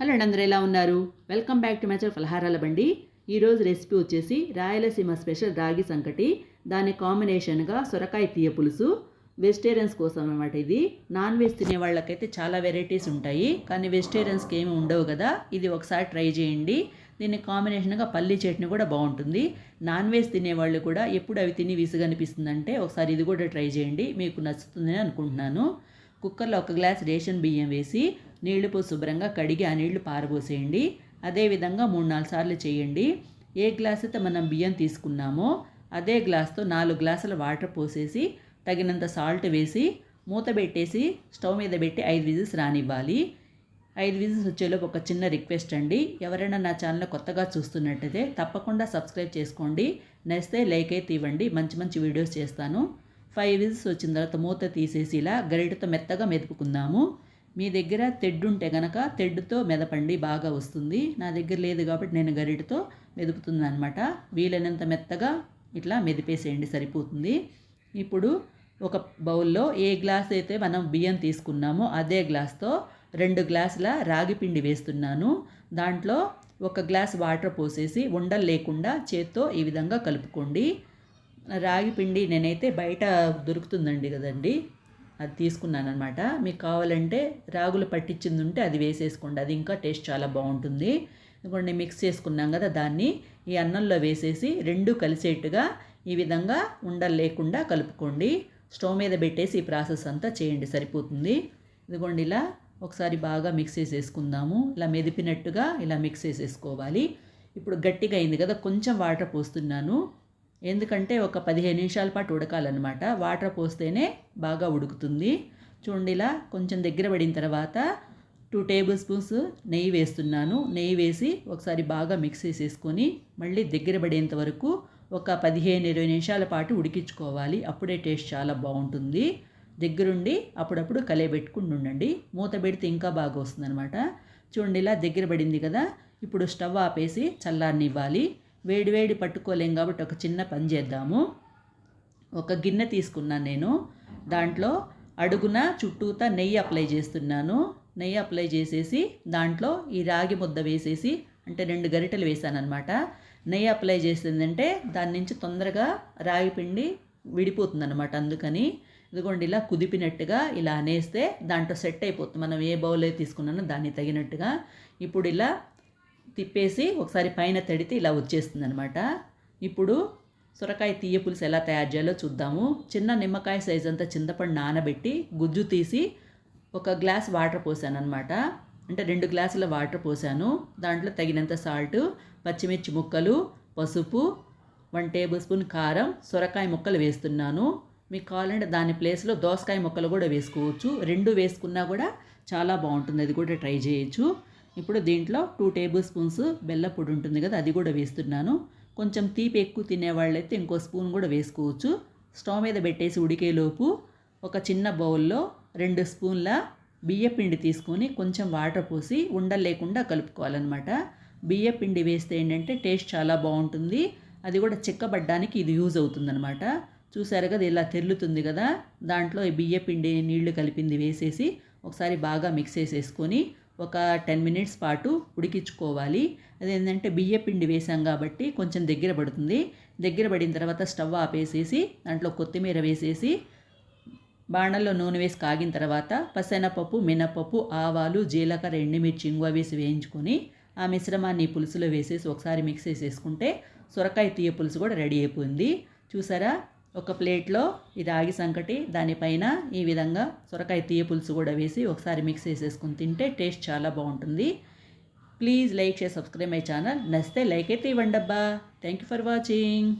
Hello అండి అందరూ ఎలా ఉన్నారు? వెల్కమ్ బ్యాక్ టు మ్యాచర్ ఫలహారాల బండి ఈరోజు రెసిపీ వచ్చేసి రాయలసీమ స్పెషల్ రాగి సంకటి. దాని కాంబినేషన్గా సొరకాయ తీయ పులుసు. వెజిటేరియన్స్ కోసం అనమాట ఇది. నాన్ వెజ్ తినే వాళ్ళకైతే చాలా వెరైటీస్ ఉంటాయి. కానీ వెజిటేరియన్స్కి ఏమి ఉండవు కదా. ఇది ఒకసారి ట్రై చేయండి. దీన్ని కాంబినేషన్గా పల్లి చట్నీ కూడా బాగుంటుంది. నాన్ వెజ్ తినేవాళ్ళు కూడా ఎప్పుడు అవి తిని విసుగనిపిస్తుందంటే ఒకసారి ఇది కూడా ట్రై చేయండి. మీకు నచ్చుతుందని అనుకుంటున్నాను. కుక్కర్లో ఒక గ్లాస్ రేషన్ బియ్యం వేసి నీళ్ళు పోసి శుభ్రంగా కడిగి ఆ నీళ్ళు పారబోసేయండి. అదేవిధంగా మూడు నాలుగు సార్లు చేయండి. ఏ గ్లాస్ అయితే మనం బియ్యం తీసుకున్నామో అదే గ్లాస్తో నాలుగు గ్లాసుల వాటర్ పోసేసి తగినంత సాల్ట్ వేసి మూత పెట్టేసి స్టవ్ మీద పెట్టి ఐదు విజిల్స్ రానివ్వాలి. ఐదు విజిల్స్ వచ్చేలోపు ఒక చిన్న రిక్వెస్ట్ అండి. ఎవరైనా నా ఛానల్ కొత్తగా చూస్తున్నట్టయితే తప్పకుండా సబ్స్క్రైబ్ చేసుకోండి. నచ్చితే లైక్ అయితే ఇవ్వండి. మంచి మంచి వీడియోస్ చేస్తాను. ఫైవ్ విజిల్స్ వచ్చిన తర్వాత మూత తీసేసి ఇలా గరిటతో మెత్తగా మెదుపుకుందాము. మీ దగ్గర తెడ్డు ఉంటే గనక తెడ్డుతో మెదపండి బాగా వస్తుంది. నా దగ్గర లేదు కాబట్టి నేను గరిటతో మెదుపుతుంది అనమాట వీలైనంత మెత్తగా ఇట్లా మెదిపేసేయండి సరిపోతుంది. ఇప్పుడు ఒక బౌల్లో ఏ గ్లాస్ అయితే మనం బియ్యం తీసుకున్నామో అదే గ్లాస్తో రెండు గ్లాసుల రాగి పిండి వేస్తున్నాను. దాంట్లో ఒక గ్లాస్ వాటర్ పోసేసి ఉండలు లేకుండా చేత్తో ఈ విధంగా కలుపుకోండి. రాగి పిండి నేనైతే బయట దొరుకుతుందండి కదండి. అది తీసుకున్నాను అనమాట మీకు కావాలంటే రాగులు పట్టించింది ఉంటే అది వేసేసుకోండి. అది ఇంకా టేస్ట్ చాలా బాగుంటుంది. ఇదిగోండి మిక్స్ చేసుకున్నాం కదా దాన్ని. ఈ అన్నంలో వేసేసి రెండు కలిసేట్టుగా ఈ విధంగా ఉండలు లేకుండా కలుపుకోండి. స్టవ్ మీద పెట్టేసి ఈ ప్రాసెస్ అంతా చేయండి సరిపోతుంది. ఇదిగోండి ఇలా ఒకసారి బాగా మిక్స్ చేసేసుకుందాము. ఇలా మెదిపినట్టుగా ఇలా మిక్స్ చేసేసుకోవాలి. ఇప్పుడు గట్టిగా అయింది కదా కొంచెం వాటర్ పోస్తున్నాను. ఎందుకంటే ఒక పదిహేను నిమిషాల పాటు ఉడకాలన్నమాట. వాటర్ పోస్తేనే బాగా ఉడుకుతుంది. చూడండి ఇలా కొంచెం దగ్గర పడిన తర్వాత టూ టేబుల్ స్పూన్స్ నెయ్యి వేస్తున్నాను. నెయ్యి వేసి ఒకసారి బాగా మిక్స్ చేసేసుకొని మళ్ళీ దగ్గర పడేంత వరకు ఒక పదిహేను ఇరవై నిమిషాల పాటు ఉడికించుకోవాలి. అప్పుడే టేస్ట్ చాలా బాగుంటుంది. దగ్గరుండి అప్పుడప్పుడు కలయబెట్టుకుని ఉండండి. మూత పెడితే ఇంకా బాగా వస్తుందన్నమాట. చూడండి ఇలా దగ్గర పడింది కదా. ఇప్పుడు స్టవ్ ఆపేసి చల్లారనివ్వాలి. ఇవ్వాలి వేడి పట్టుకోలేం కాబట్టి ఒక చిన్న పని చేద్దాము. ఒక గిన్నె తీసుకున్నాను నేను. దాంట్లో అడుగున చుట్టూతా నెయ్యి అప్లై చేస్తున్నాను. నెయ్యి అప్లై చేసేసి దాంట్లో ఈ రాగి ముద్ద వేసేసి అంటే రెండు గరిటెలు వేసాను అనమాట నెయ్యి అప్లై చేసిందంటే దాని నుంచి తొందరగా రాగి పిండి విడిపోతుందన్నమాట అందుకని. ఇదిగోండి ఇలా కుదిపినట్టుగా ఇలా అనేస్తే దాంట్లో సెట్ అయిపోతుంది. మనం ఏ బౌల్ అయితే తీసుకున్నానో దాన్ని తగినట్టుగా. ఇప్పుడు ఇలా తిప్పేసి ఒకసారి పైన తడితే ఇలా వచ్చేస్తుంది అనమాట ఇప్పుడు సొరకాయ తీయ పులుసు ఎలా తయారు చేయాలో చూద్దాము. చిన్న నిమ్మకాయ సైజ్ అంతా చింతపండు నానబెట్టి గుజ్జు తీసి ఒక గ్లాస్ వాటర్ పోసాను అనమాట అంటే రెండు గ్లాసుల వాటర్ పోసాను. దాంట్లో తగినంత సాల్ట్ పచ్చిమిర్చి ముక్కలు పసుపు వన్ టేబుల్ స్పూన్ కారం సొరకాయ ముక్కలు వేస్తున్నాను. మీకు కావాలంటే దాని ప్లేస్లో దోసకాయ ముక్కలు కూడా వేసుకోవచ్చు. రెండు వేసుకున్నా కూడా చాలా బాగుంటుంది. అది కూడా ట్రై చేయొచ్చు. ఇప్పుడు దీంట్లో టూ టేబుల్ స్పూన్స్ బెల్ల పొడి ఉంటుంది కదా అది కూడా వేస్తున్నాను. కొంచెం తీపి ఎక్కువ తినేవాళ్ళైతే ఇంకో స్పూన్ కూడా వేసుకోవచ్చు. స్టవ్ మీద పెట్టేసి ఉడికేలోపు ఒక చిన్న బౌల్లో రెండు స్పూన్ల బియ్యపిండి తీసుకొని కొంచెం వాటర్ పోసి ఉండలేకుండా కలుపుకోవాలన్నమాట. బియ్యపిండి వేస్తే ఏంటంటే టేస్ట్ చాలా బాగుంటుంది. అది కూడా చిక్కబడ్డానికి ఇది యూజ్ అవుతుందన్నమాట. చూసారు కదా ఇలా తెల్లుతుంది కదా. దాంట్లో ఈ బియ్యపిండి నీళ్ళు కలిపింది వేసేసి ఒకసారి బాగా మిక్స్ చేసేసుకొని ఒక టెన్ మినిట్స్ పాటు ఉడికించుకోవాలి. అదేంటంటే బియ్య పిండి వేసాం కాబట్టి కొంచెం దగ్గర పడుతుంది. దగ్గర పడిన తర్వాత స్టవ్ ఆపేసేసి దాంట్లో కొత్తిమీర వేసేసి బాణల్లో నూనె వేసి కాగిన తర్వాత పసెనపప్పు మినపప్పు ఆవాలు జీలకర్ర ఎండుమిర్చి ఇంగువ వేసి వేయించుకొని ఆ మిశ్రమాన్ని పులుసులో వేసేసి ఒకసారి మిక్స్ చేసేసుకుంటే సొరకాయ తీయ పులుసు కూడా రెడీ అయిపోయింది. చూసారా? ఒక ప్లేట్లో ఈ రాగి సంకటి దానిపైన ఈ విధంగా సొరకాయ తీయ పులుసు కూడా వేసి ఒకసారి మిక్స్ చేసేసుకుని తింటే టేస్ట్ చాలా బాగుంటుంది. Please like share subscribe my channel. నచ్చితే లైక్ అయితే ఇవ్వండి అబ్బా థ్యాంక్ యూ ఫర్ వాచింగ్